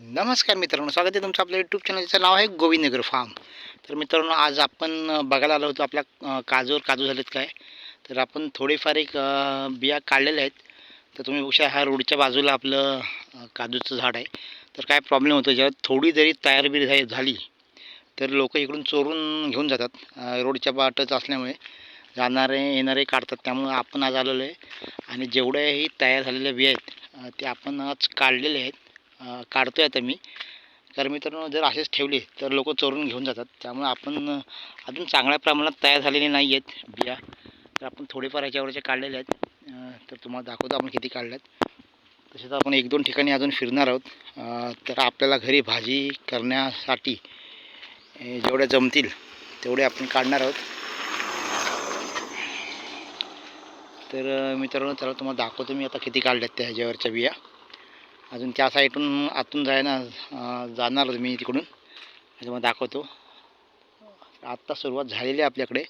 नमस्कार मित्रांनो स्वागत आहे तुमचं आपल्या यूट्यूब चॅनलचं नाव आहे गोविंदनगर फार्म तर मित्रांनो आज आपण बघायला आलो होतो आपल्या काजूवर काजू झालेत काय. तर आपण थोडेफार एक बिया काढलेल्या आहेत. तर तुम्ही बघशा ह्या रोडच्या बाजूला आपलं काजूचं झाड आहे. तर काय प्रॉब्लेम होतो जेव्हा थोडी जरी तयार बी झाली- झाली तर लोक इकडून चोरून घेऊन जातात रोडच्या बाटच असल्यामुळे. जाणारे येणारे काढतात त्यामुळे आपण आज आलेलो आहे. आणि जेवढ्याही तयार झालेल्या बिया आहेत ते आपण आज काढलेले आहेत. काढतो आहे आता मी. कारण मित्रांनो जर असेच ठेवले तर लोक चोरून घेऊन जातात. त्यामुळे आपण अजून चांगल्या प्रमाणात तयार झालेले नाही आहेत बिया. तर आपण थोडेफार ह्याच्यावरचे काढलेले आहेत. तर तुम्हाला दाखवतो आपण किती काढल्यात. तसेच आपण एक दोन ठिकाणी अजून फिरणार आहोत. तर आपल्याला घरी भाजी करण्यासाठी जेवढ्या जमतील तेवढे आपण काढणार आहोत. तर मित्रांनो त्याला तुम्हाला दाखवतो मी आता किती काढल्यात त्या ह्याच्यावरच्या बिया. अजून त्या साईडून आतून जायना जाणार मी तिकडून. तुम्हाला दाखवतो. आत्ता सुरुवात झालेली आहे आपल्याकडे.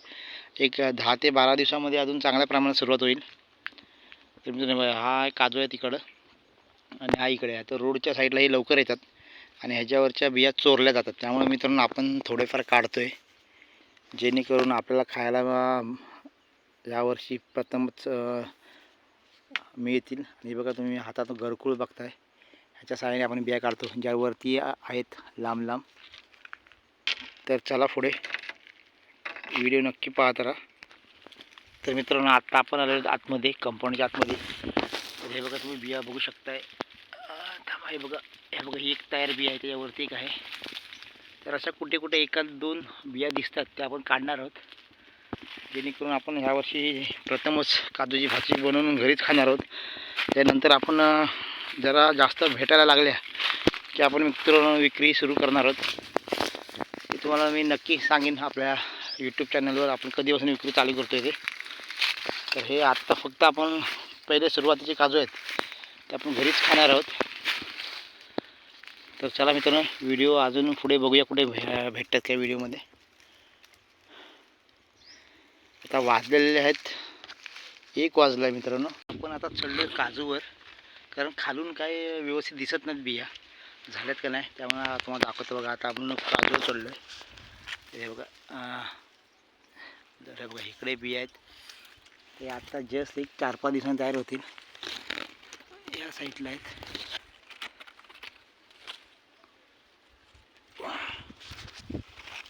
एक दहा ते बारा दिवसामध्ये अजून चांगल्या प्रमाणात सुरुवात होईल. तर हा एक काजू आहे तिकडं आणि हा इकडे आहे. तर रोडच्या साईडलाही लवकर येतात आणि ह्याच्यावरच्या बिया चोरल्या जातात. त्यामुळे मित्रांनो आपण थोडेफार काढतो आहे जेणेकरून आपल्याला खायला यावर्षी प्रथमच मिळतील. आणि बघा तुम्ही हातात घरकुळ बघताय. ह्याच्या सहाय्याने आपण बिया काढतो ज्यावरती आहेत लांब लांब. तर चला पुढे. व्हिडिओ नक्की पाहत राहा. तर मित्रांनो आत्ता आपण आलो आतमध्ये कंपाऊंडच्या आतमध्ये. तर हे बघा तुम्ही बिया बघू शकताय. थांबा हे बघा. हे बघा ही एक तयार बिया आहे त्याच्यावरती एक आहे. तर अशा कुठे कुठे एका दोन बिया दिसतात त्या आपण काढणार आहोत. जेणेकरून आपण ह्यावर्षी प्रथमच काजूची भाजी बनवून घरीच खाणार आहोत. त्यानंतर आपण जरा जास्त भेटायला लागल्या की आपण मित्रांनो विक्री सुरू करणार आहोत. ते तुम्हाला मी नक्की सांगेन आपल्या यूट्यूब चॅनलवर आपण कधीपासून विक्री चालू करतो आहे ते. तर हे आत्ता फक्त आपण पहिले सुरुवातीचे काजू आहेत ते आपण घरीच खाणार आहोत. तर चला मित्रांनो व्हिडिओ अजून पुढे बघूया कुठे भे भेटतात काय व्हिडिओमध्ये. आता वाजलेले आहेत एक वाजला आहे मित्रांनो. आपण आता चढलो काजूवर. कारण खालून काय व्यवस्थित दिसत नाहीत बिया. झाल्यात का नाही त्यामुळे तुम्हाला दाखवतो बघा. आता आपण काजू चढलो आहे हे बघा जर हे बघा इकडे बिया आहेत. ते आत्ता जस्ट एक चार पाच दिवसांनी तयार होतील. या साईडला आहेत.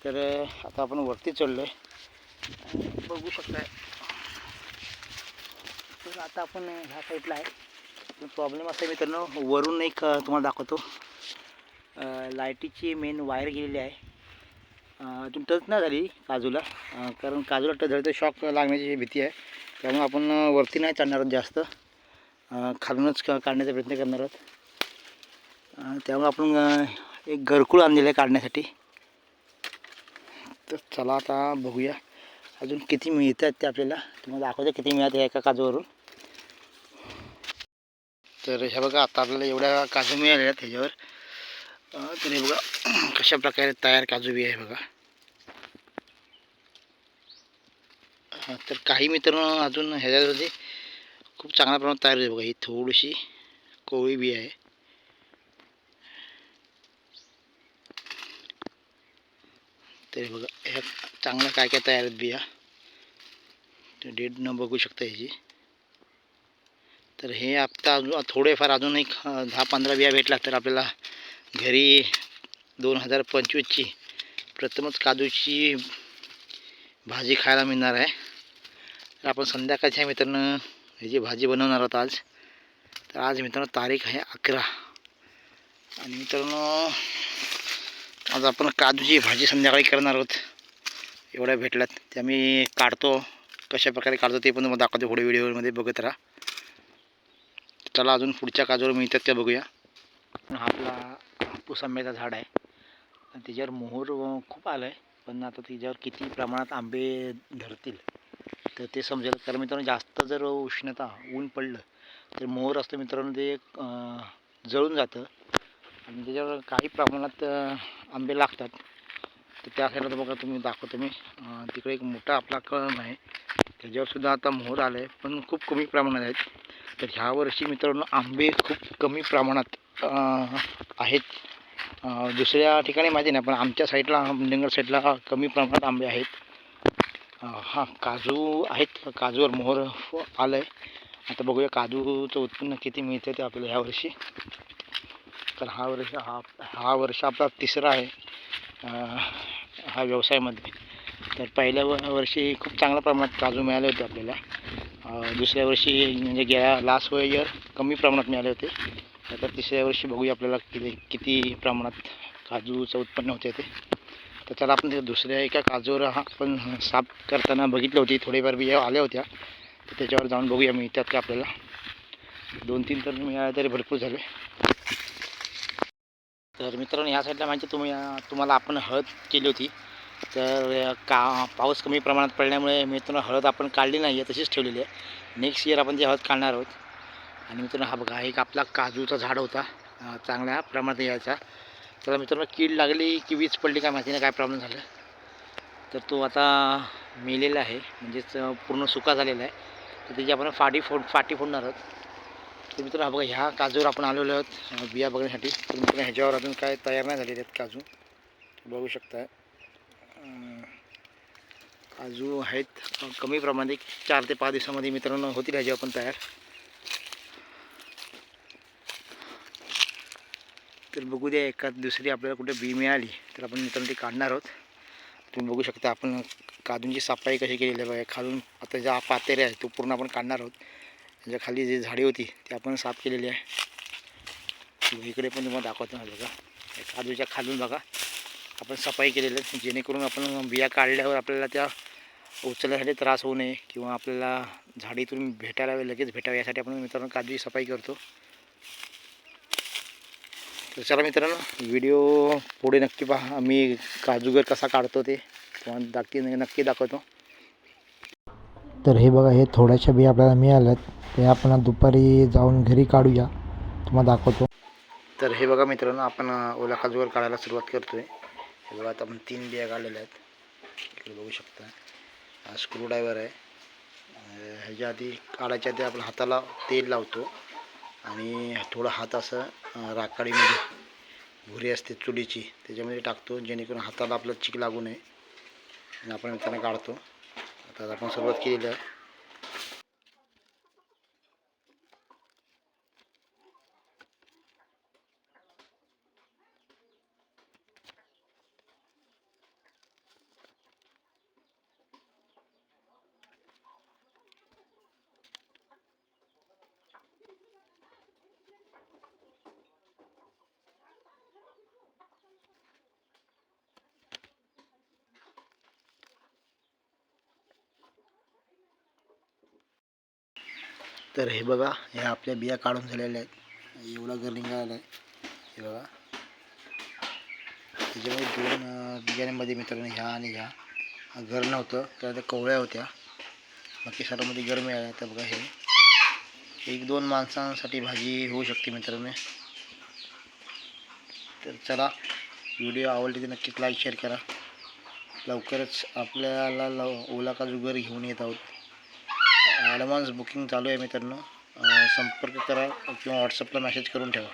तर आता आपण वरती चढलो आहे बघू शकताय. तर आता आपण ह्या साईडला आहे. प्रॉब्लेम असा आहे मित्रांनो वरून एक तुम्हाला दाखवतो. लाईटीची मेन वायर गेलेली आहे. अं, अजून टच नाही झाली काजूला. कारण काजूला टच झाली तर शॉक लागण्याची भीती आहे. त्यामुळे आपण वरती नाही चढणार आहोत जास्त. खालूनच क- काढण्याचा प्रयत्न करणार आहोत. त्यामुळे आपण एक घरकुळ आणलेलं आहे काढण्यासाठी. तर चला आता बघूया अजून किती मिळत आहेत ते आपल्याला. तुम्हाला दाखवते किती मिळत आहे एका काजूवरून. तर हे बघा आता आपल्याला एवढ्या काजू मिळाल्या आहेत ह्याच्यावर. तर हे बघा कशा प्रकारे तयार काजू बी आहे बघा. तर काही मित्रांनो अजून ह्याच्यामध्ये खूप चांगल्या प्रमाणात तयार होते बघा. ही थोडीशी कोवळी बी आहे. तर बघा ह्या चांगल्या काय काय तयार आहेत बिया. डेट न बघू शकता ह्याची. तर हे आत्ता अजून थोडेफार अजून एक दहा पंधरा बिया भेटला तर आपल्याला घरी दोन हजार पंचवीसची प्रथमच काजूची भाजी खायला मिळणार आहे. तर आपण संध्याकाळच्या मित्रांनो ह्याची भाजी बनवणार आहोत आज तर आज मित्रांनो तारीख आहे अकरा. आणि मित्रांनो आज आपण काजूची भाजी संध्याकाळी करणार आहोत. एवढ्या भेटल्यात. त्या मी काढतो. कशा प्रकारे काढतो ते पण तुम्हाला दाखवतो पुढे व्हिडिओमध्ये बघत राहा. चला अजून पुढच्या काजूवर मिळतात त्या बघूया. आपला हापूस आंब्याचा झाड आहे. आणि त्याच्यावर मोहर खूप आलं आहे पण आता त्याच्यावर किती प्रमाणात आंबे धरतील तर ते समजेल. कारण मित्रांनो जास्त जर उष्णता ऊन पडलं तर मोहर असतं मित्रांनो ते जळून जातं. आणि त्याच्यावर काही प्रमाणात आंबे लागतात. तर त्या साईडला बघा तुम्ही दाखवतो मी. तिकडे एक मोठा आपला कळम आहे. त्याच्यावरसुद्धा आता मोहर आलं आहे पण खूप कमी प्रमाणात आहेत. तर ह्या वर्षी मित्रांनो आंबे खूप कमी प्रमाणात आहेत. दुसऱ्या ठिकाणी माहिती नाही पण आमच्या साईडला अहमदनगर साईडला कमी प्रमाणात आंबे आहेत. हां काजू आहेत. काजूवर मोहर आलं आहे आता बघूया काजूचं उत्पन्न किती मिळतं ते आपल्याला ह्या वर्षी. तर हा वर्ष हा हा वर्ष आपला तिसरा आहे. हा व्यवसायामध्ये. तर पहिल्या व वर्षी खूप चांगल्या प्रमाणात काजू मिळाले होते आपल्याला. दुसऱ्या वर्षी म्हणजे गेल्या लास्ट इयर कमी प्रमाणात मिळाले होते. आता तिसऱ्या वर्षी बघूया आपल्याला किती किती प्रमाणात काजूचं उत्पन्न होते ते. तर त्याला आपण दुसऱ्या एका काजूवर हा आपण साफ करताना बघितलं होती. थोडीफार बिया आल्या होत्या. तर त्याच्यावर जाऊन बघूया मिळतात का आपल्याला. दोन तीन तर मिळाले तरी भरपूर झाले. तर मित्रांनो ह्या साईडला म्हणजे तुम्ही तुम्हाला आपण हळद केली होती. तर का पाऊस कमी प्रमाणात पडल्यामुळे मित्रांनो हळद आपण काढली नाही आहे तशीच ठेवलेली आहे. नेक्स्ट इयर आपण ती हळद काढणार आहोत आणि मित्रांनो हा बघा एक आपला काजूचा झाड होता चांगल्या प्रमाणात यायचा. त्याला मित्रांनो कीड लागली की वीज पडली काय माहिती नाही काय प्रॉब्लेम झाला. तर तो आता मेलेला आहे म्हणजेच पूर्ण सुका झालेला आहे. तर त्याची आपण फाटी फोड फाटी फोडणार आहोत. तर मित्र हा बघा ह्या काजूवर आपण आलेलो आहोत बिया बघण्यासाठी. तर मित्र ह्याच्यावर अजून काय तयार नाही झालेले आहेत काजू. बघू शकता काजू आहेत कमी प्रमाणात चार ते पाच दिवसामध्ये मित्रांनो होतील ह्याच्यावर पण तयार. तर बघू द्या एका दुसरी आपल्याला कुठे बी मिळाली तर आपण मित्रांनो ती काढणार आहोत. तुम्ही बघू शकता आपण काजूंची साफाई कशी केलेली आहे बघा खालून आता ज्या पातेरे आहे तो पूर्ण आपण काढणार आहोत. त्याच्याखाली जी झाडे होती ती आपण साफ केलेली आहे. इकडे पण तुम्हाला दाखवतो ना बघा. काजूच्या खालून बघा. आपण सफाई केलेली आहे. जेणेकरून आपण बिया काढल्यावर आपल्याला त्या उचलण्यासाठी त्रास होऊ नये किंवा आपल्याला झाडीतून भेटायला लगेच भेटावं. यासाठी आपण मित्रांनो काजूची सफाई करतो. तर चला मित्रांनो व्हिडिओ पुढे नक्की पहा. मी काजूगर कसा काढतो ते तुम्हाला दाखी नक्की दाखवतो. तर हे बघा हे थोड्याशा बिया आपल्याला मिळाल्यात. ते आपण दुपारी जाऊन घरी काढूया. तुम्हाला दाखवतो. तर हे बघा मित्रांनो आपण ओला काजूवर काढायला सुरुवात करतो आहे हे बघा आता आपण तीन बिया काढलेल्या आहेत. इकडे बघू शकता. हा स्क्रूड्रायव्हर आहे. ह्याच्या आधी काढायच्या आधी आपण हाताला तेल लावतो. आणि थोडं हात असं राखाडीमध्ये भुरी असते चुलीची. त्याच्यामध्ये टाकतो जेणेकरून हाताला आपलं चिक लागू नये. आणि आपण त्यांना काढतो. आता आपण सुरुवात केलेली आहे. तर हे बघा ह्या आपल्या बिया काढून झालेल्या आहेत. एवढा गर्लिंग आला आहे. हे बघा. त्याच्यामध्ये दोन बियाण्यामध्ये बियाण्यांमध्ये मित्रांनो ह्या आणि ह्या. घर नव्हतं तर त्या कवळ्या होत्या. बाकी सर्वांमध्ये घर मिळाल्या तर बघा हे. एक दोन माणसांसाठी भाजी होऊ शकते मित्रांनो. तर चला व्हिडिओ आवडली तर नक्कीच लाईक शेअर करा. लवकरच आपल्याला लव ओला काजू घर घेऊन येत आहोत. ॲडव्हान्स बुकिंग चालू आहे मित्रांनो. संपर्क करा किंवा व्हॉट्सअपला मेसेज करून ठेवा.